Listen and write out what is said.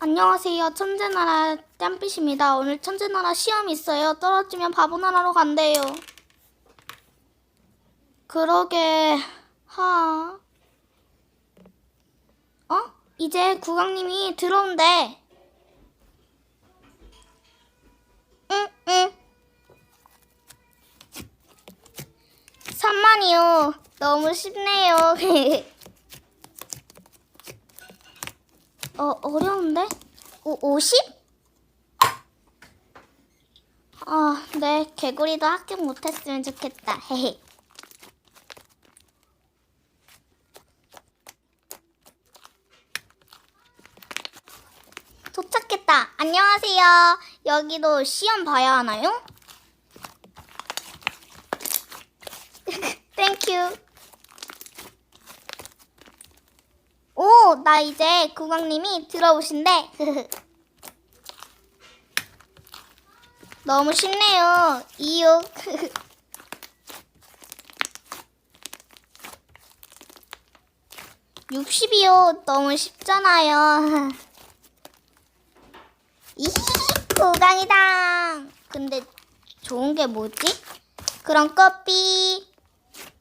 안녕하세요. 천재나라 땀빛입니다. 오늘 천재나라 시험 있어요. 떨어지면 바보나라로 간대요. 그러게, 하. 어? 이제 국왕님이 들어온대. 응, 응. 3만이요. 너무 쉽네요. 어, 어려운데? 오, 50? 아, 네, 개구리도 합격 못했으면 좋겠다. 헤헤. 도착했다. 안녕하세요. 여기도 시험 봐야 하나요? 오, 나 이제 국왕님이 들어오신대. 너무 쉽네요. 이육. 육십이요. 너무 쉽잖아요. 이히, 국왕이다. 근데 좋은 게 뭐지? 그럼 커피.